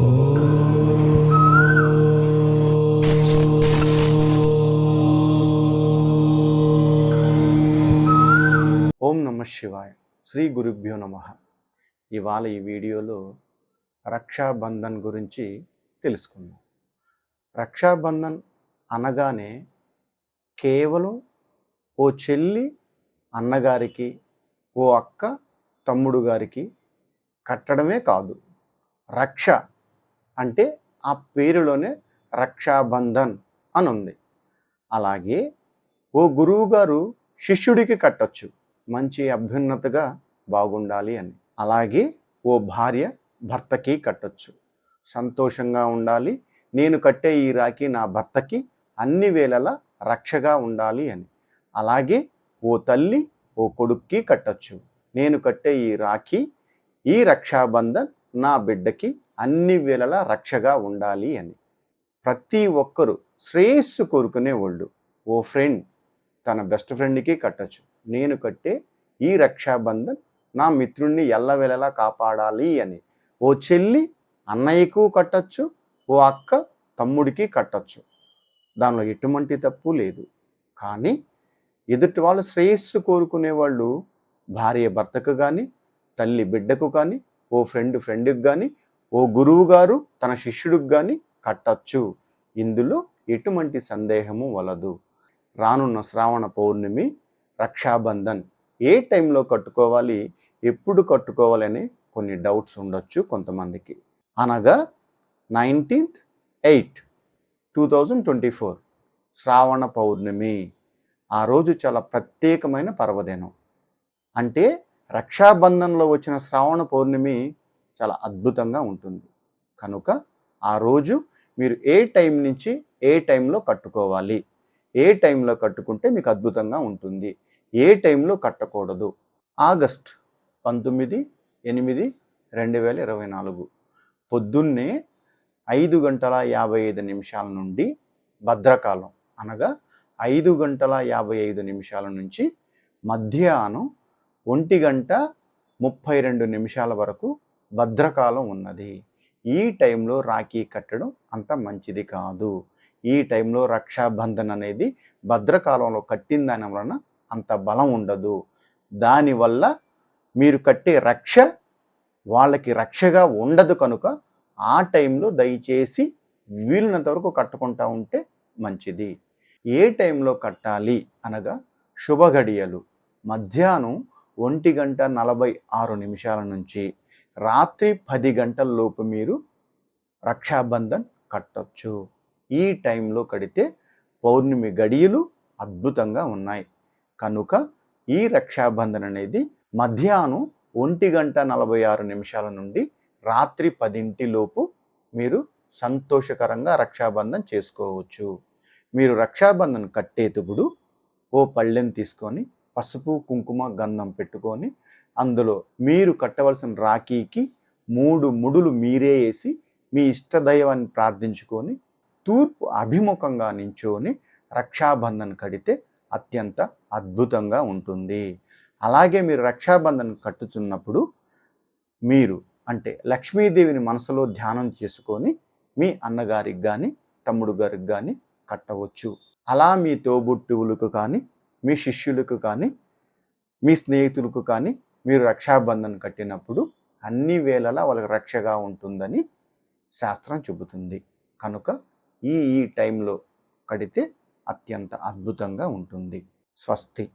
ఓం నమ శివాయ. శ్రీ గురుభ్యో నమ. ఇవాళ ఈ వీడియోలో రక్షాబంధన్ గురించి తెలుసుకుందాం. రక్షాబంధన్ అనగానే కేవలం ఓ చెల్లి అన్నగారికి ఓ అక్క తమ్ముడు గారికి కట్టడమే కాదు రక్ష అంటే ఆ పేరులోనే రక్షాబంధన్ అని ఉంది అలాగే ఓ గురువు గారు శిష్యుడికి కట్టొచ్చు మంచి అభ్యున్నతగా బాగుండాలి అని. అలాగే ఓ భార్య భర్తకి కట్టొచ్చు సంతోషంగా ఉండాలి నేను కట్టే ఈ రాఖీ నా భర్తకి అన్ని వేళలా రక్షగా ఉండాలి అని. అలాగే ఓ తల్లి ఓ కొడుక్కి కట్టొచ్చు నేను కట్టే ఈ రాఖీ ఈ రక్షాబంధన్ నా బిడ్డకి అన్ని వేళలా రక్షగా ఉండాలి అని. ప్రతి ఒక్కరూ శ్రేయస్సు కోరుకునే వాళ్ళు ఓ ఫ్రెండ్ తన బెస్ట్ ఫ్రెండ్కి కట్టచ్చు. నేను కట్టే ఈ రక్షాబంధన్ నా మిత్రుణ్ణి ఎల్లవెలలా కాపాడాలి అని. ఓ చెల్లి అన్నయ్యకు కట్టచ్చు. ఓ అక్క తమ్ముడికి కట్టచ్చు. దానిలో ఎటువంటి తప్పు లేదు. కానీ ఎదుటి వాళ్ళు శ్రేయస్సు కోరుకునే వాళ్ళు భార్య భర్తకు కానీ తల్లి బిడ్డకు కానీ ఓ ఫ్రెండ్ ఫ్రెండ్కి కానీ ఓ గురువు గారు తన శిష్యుడికి కానీ కట్టచ్చు. ఇందులో ఎటువంటి సందేహము వలదు. రానున్న శ్రావణ పౌర్ణమి రక్షాబంధన్ ఏ టైంలో కట్టుకోవాలి ఎప్పుడు కట్టుకోవాలని కొన్ని డౌట్స్ ఉండొచ్చు కొంతమందికి. అనగా nineteenth eight two thousand twenty four శ్రావణ పౌర్ణమి. ఆ రోజు చాలా ప్రత్యేకమైన పర్వదినం. అంటే రక్షాబంధన్లో వచ్చిన శ్రావణ పౌర్ణమి చాలా అద్భుతంగా ఉంటుంది. కనుక ఆ రోజు మీరు ఏ టైం నుంచి ఏ టైంలో కట్టుకోవాలి? ఏ టైంలో కట్టుకుంటే మీకు అద్భుతంగా ఉంటుంది? ఏ టైంలో కట్టకూడదు? ఆగస్ట్ పంతొమ్మిది ఎనిమిది రెండు వేల ఇరవై నాలుగు. పొద్దున్నే ఐదు గంటల యాభై ఐదు నిమిషాల నుండి భద్రకాలం అనగా ఐదు గంటల యాభై ఐదు నిమిషాల నుంచి మధ్యాహ్నం ఒంటి గంట ముప్పై రెండు నిమిషాల వరకు భద్రకాలం ఉన్నది. ఈ టైంలో రాఖీ కట్టడం అంత మంచిది కాదు. ఈ టైంలో రక్షాబంధన్ అనేది భద్రకాలంలో కట్టిన దాని వలన అంత బలం ఉండదు. దానివల్ల మీరు కట్టే రక్ష వాళ్ళకి రక్షగా ఉండదు కనుక ఆ టైంలో దయచేసి వీలున్నంత వరకు కట్టుకుంటా ఉంటే మంచిది. ఏ టైంలో కట్టాలి అనగా శుభ గడియలు. మధ్యాహ్నం ఒంటి గంట నలభై ఆరు నిమిషాల నుంచి రాత్రి పది గంటల లోపు మీరు రక్షాబంధన్ కట్టొచ్చు. ఈ టైంలో కడితే పౌర్ణమి గడియలు అద్భుతంగా ఉన్నాయి. కనుక ఈ రక్షాబంధన్ అనేది మధ్యాహ్నం ఒంటి గంట నలభై ఆరు నిమిషాల నుండి రాత్రి పదింటిలోపు మీరు సంతోషకరంగా రక్షాబంధన్ చేసుకోవచ్చు. మీరు రక్షాబంధన్ కట్టేటప్పుడు ఓ పళ్ళెం తీసుకొని పసుపు కుంకుమ గంధం పెట్టుకొని అందులో మీరు కట్టవలసిన రాఖీకి మూడు ముడులు మీరే వేసి మీ ఇష్టదైవాన్ని ప్రార్థించుకొని తూర్పు అభిముఖంగా నించుని రక్షాబంధన్ కడితే అత్యంత అద్భుతంగా ఉంటుంది. అలాగే మీరు రక్షాబంధన్ కట్టుతున్నప్పుడు మీరు అంటే లక్ష్మీదేవిని మనసులో ధ్యానం చేసుకొని మీ అన్నగారికి కానీ తమ్ముడు గారికి కానీ కట్టవచ్చు. అలా మీ తోబుట్టువులకు కానీ మీ శిష్యులకు కానీ మీ స్నేహితులకు కానీ మీరు రక్షాబంధన్ కట్టినప్పుడు అన్ని వేళలా వాళ్ళకి రక్షగా ఉంటుందని శాస్త్రం చెబుతుంది. కనుక ఈ ఈ టైంలో కడితే అత్యంత అద్భుతంగా ఉంటుంది. స్వస్తి.